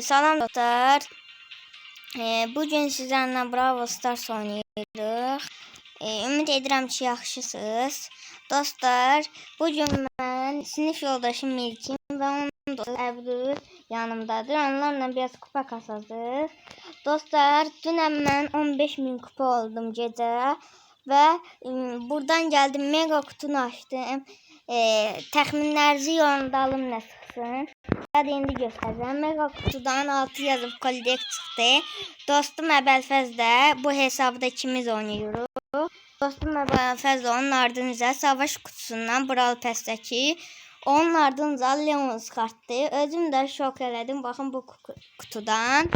salam dostlar. Ee, bugün sizlərlə Bravo Stars oynayırıq. Ee, ümid edirəm ki, yaxşısınız. Dostlar, bugün mən sinif yoldaşım Milkim və onun dostu Əbdül yanımdadır. Onlarla biraz kupa kasacağıq. Dostlar, dünən mən 15 min kupa oldum gecə və buradan gəldim mega kutunu açdım. Ee, təxminlərinizi yorumda alım nə çıxsın. Hadi indi göstereceğim. Mega kutudan 6 yazıp kollek çıktı. Dostum Ebelfez de bu hesabda ikimiz oynuyoruz. Dostum de onun ardınca savaş kutusundan Brawl Pass'teki onun ardınca Leon çıkarttı. Özüm de şok elədim. Bakın bu kutudan.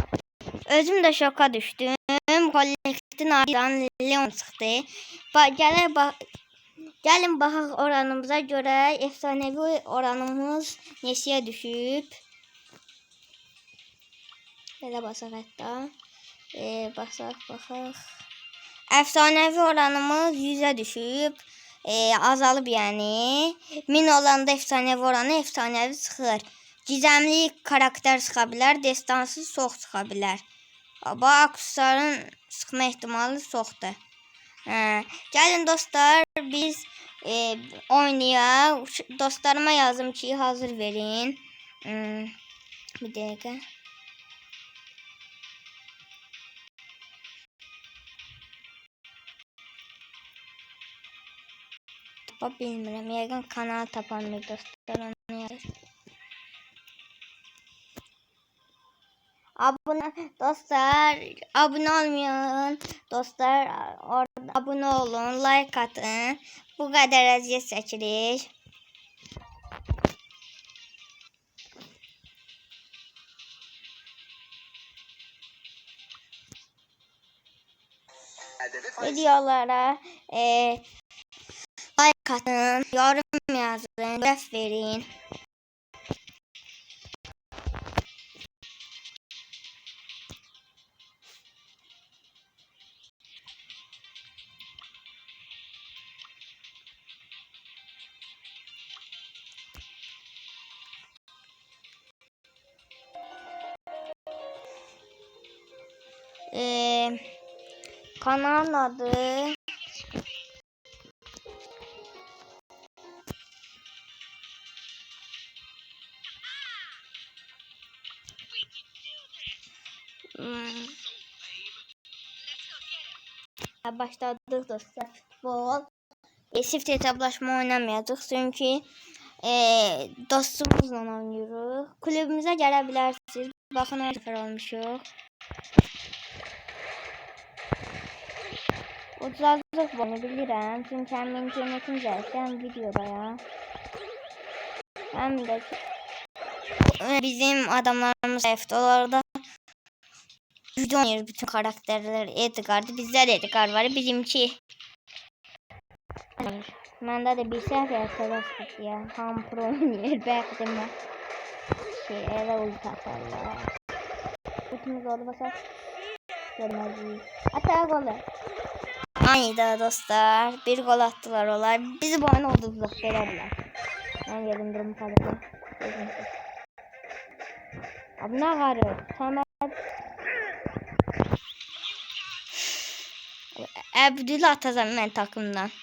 Özüm de şoka düştüm. Kollektin ardından Leon çıktı. Ba gələ bak Gəlin baxaq oranımıza görə efsanevi oranımız neçəyə düşüb. Belə basaq hətta. E, basaq, baxaq. Əfsanəvi oranımız 100-ə düşüb. E, azalıb yəni. 1000 olanda efsanevi oranı efsanevi çıxır. Gizemli karakter çıxa bilər, destansı sox çıxa bilər. Bu akusların çıxma ehtimalı çoxdur. Hə, gəlin dostlar, biz e, oynayaq. Ş- Dostlarıma yazdım ki, hazır verin. Hmm, bir dəqiqə. Tapa bilmirəm. Yəqin kanal tapanmır dostlar onu yazır. Abone dostlar, abone olmayan dostlar abone olun, like atın. Bu kadar əziyyət çəkirik. Videolara e, like atın, yorum yazın, göz verin. Ee, kanalın adı Hmm. Başladık dostlar futbol. E, çift hesaplaşma oynamayacağıq çünkü e, dostumuzla oynuyoruz. Kulübümüze gelebilirsiniz. Bakın o sefer olmuşuq. Ucuzlıq bunu bilirəm. Çünki həm internetim zəifdir, həm videoda ya. Həm də ki, e, bizim adamlarımız zəifdir. Onlarda güclü oynayır bütün karakterler. Edgar'dı. Bizdə də Edgar var. Bizimki Məndə də bir səhv yaşadı ya. Ham pro oynayır. Bəlkə də şey elə ulti atarlar. Ultimiz oldu basaq. Görməzdik. Ata golü. Aynı dostlar. Bir gol attılar onlar. Bizi bu oyuna uduzluq verədilər. Mən yedim durum kalırdı. Abi ne qarı? Səməd. Əbdül atacağım mən takımdan.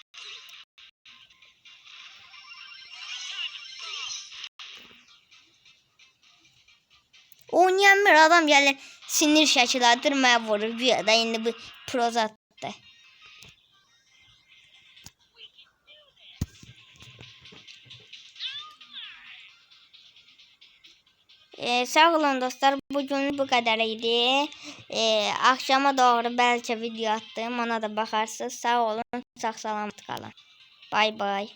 Oynayan bir adam gəlir sinir şəkil atırmaya vurur. Bir da indi bu proz attı. Ee, sağ olun dostlar. Bugün bu kadar idi. Ee, akşama doğru belki video attım. Ona da bakarsınız. Sağ olun. Sağ salamat kalın. Bay bay.